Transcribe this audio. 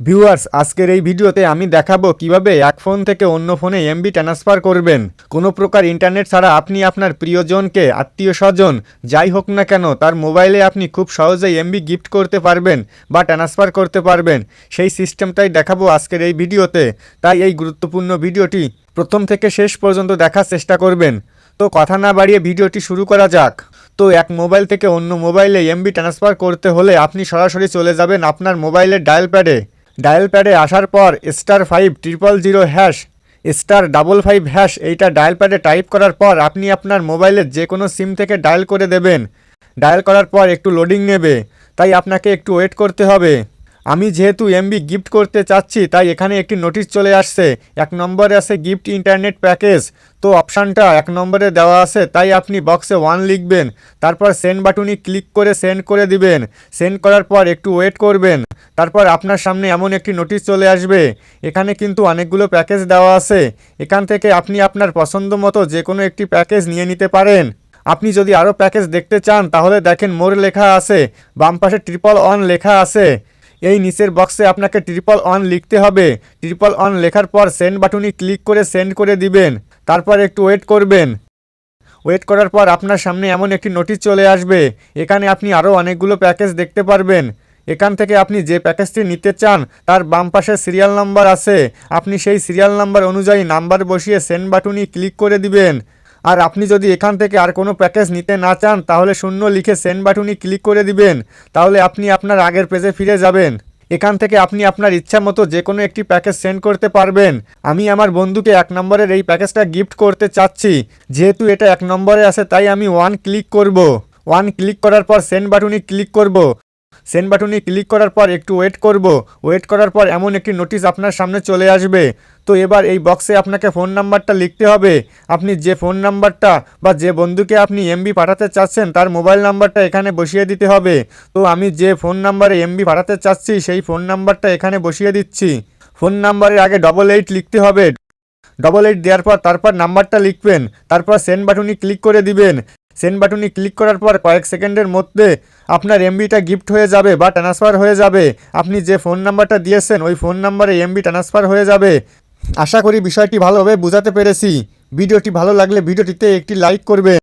Viewers আজকের এই ভিডিওতে আমি দেখাবো কীভাবে এক ফোন থেকে অন্য ফোনে এমবি ট্রান্সফার করবেন। কোনো প্রকার ইন্টারনেট ছাড়া আপনি আপনার প্রিয়জনকে আত্মীয় স্বজন যাই হোক না কেন, তার মোবাইলে আপনি খুব সহজেই এমবি গিফট করতে পারবেন বা ট্রান্সফার করতে পারবেন। সেই সিস্টেমটাই দেখাবো আজকের এই ভিডিওতে। তাই এই গুরুত্বপূর্ণ ভিডিওটি প্রথম থেকে শেষ পর্যন্ত দেখার চেষ্টা করবেন। তো কথা না বাড়িয়ে ভিডিওটি শুরু করা যাক। তো এক মোবাইল থেকে অন্য মোবাইলে এমবি ট্রান্সফার করতে হলে আপনি সরাসরি চলে যাবেন আপনার মোবাইলের ডায়াল প্যাডে ডায়াল প্যাডে আসার পর star five triple zero hash, star double five hash এইটা ডায়াল প্যাডে টাইপ করার পর আপনি আপনার মোবাইলের যে কোনো সিম থেকে ডায়াল করে দেবেন। ডায়াল করার পর একটু লোডিং নেবে, তাই আপনাকে একটু ওয়েট করতে হবে। আমি যেহেতু এমবি গিফট করতে চাচ্ছি, তাই এখানে একটি নোটিশ চলে আসছে। এক নম্বরে আছে গিফট ইন্টারনেট প্যাকেজ তো অপশানটা এক নম্বরে দেওয়া আছে, তাই আপনি বক্সে ওয়ান লিখবেন। তারপর সেন্ড বাটনে ক্লিক করে সেন্ড করে দিবেন। সেন্ড করার পর একটু ওয়েট করবেন। তারপর আপনার সামনে এমন একটি নোটিশ চলে আসবে। এখানে কিন্তু অনেকগুলো প্যাকেজ দেওয়া আছে। এখান থেকে আপনি আপনার পছন্দ মতো যে কোনো একটি প্যাকেজ নিয়ে নিতে পারেন। আপনি যদি আরও প্যাকেজ দেখতে চান, তাহলে দেখেন মোর লেখা আছে। বাম পাশে ট্রিপল অন লেখা আছে। এই নিচের বক্সে আপনাকে ট্রিপল অন লিখতে হবে। ট্রিপল অন লেখার পর সেন্ড বাটনে ক্লিক করে সেন্ড করে দিবেন। তারপর একটু ওয়েট করবেন। ওয়েট করার পর আপনার সামনে এমন একটি নোটিশ চলে আসবে। এখানে আপনি আরও অনেকগুলো প্যাকেজ দেখতে পারবেন। এখান থেকে আপনি যে প্যাকেজটি নিতে চান, তার বাম পাশে সিরিয়াল নাম্বার আছে। আপনি সেই সিরিয়াল নাম্বার অনুযায়ী নাম্বার বসিয়ে সেন্ড বাটনে ক্লিক করে দিবেন। আর আপনি যদি এখান থেকে আর কোনো প্যাকেজ নিতে না চান, তাহলে শূন্য লিখে সেন্ড বাটনে ক্লিক করে দিবেন। তাহলে আপনি আপনার আগের পেজে ফিরে যাবেন। এখান থেকে আপনি আপনার ইচ্ছা মতো যে কোনো একটি প্যাকেজ সেন্ড করতে পারবেন। আমি আমার বন্ধুকে এক নম্বরের এই প্যাকেজটা গিফট করতে চাচ্ছি। যেহেতু এটা এক নম্বরে আছে, তাই আমি ওয়ান ক্লিক করব। ওয়ান ক্লিক করার পর সেন্ড বাটনে ক্লিক করব। সেন্ড বাটনে ক্লিক করার পর একটু ওয়েট করব। ওয়েট করার পর এমন একটি নোটিশ আপনার সামনে চলে আসবে। তো এবার এই বক্সে আপনাকে ফোন নাম্বারটা লিখতে হবে। আপনি যে ফোন নাম্বারটা বা যে বন্ধুকে আপনি এমবি পাঠাতে চাচ্ছেন, তার মোবাইল নাম্বারটা এখানে বসিয়ে দিতে হবে। তো আমি যে ফোন নাম্বারে এমবি পাঠাতে চাচ্ছি, সেই ফোন নাম্বারটা এখানে বসিয়ে দিচ্ছি। ফোন নাম্বারের আগে ডবল এইট লিখতে হবে। ডবল এইট দেওয়ার পর তারপর নাম্বারটা লিখবেন। তারপর সেন্ড বাটনে ক্লিক করে দিবেন। সেন্ড বাটনে ক্লিক করার পর কয়েক সেকেন্ডের মধ্যে আপনার এমবিটা গিফট হয়ে যাবে বা ট্রান্সফার হয়ে যাবে। আপনি যে ফোন নাম্বারটা দিয়েছেন, ওই ফোন নাম্বারে এমবি ট্রান্সফার হয়ে যাবে। আশা করি বিষয়টি ভালোভাবে বোঝাতে পেরেছি। ভিডিওটি ভালো লাগলে ভিডিওটিতে একটি লাইক করবেন।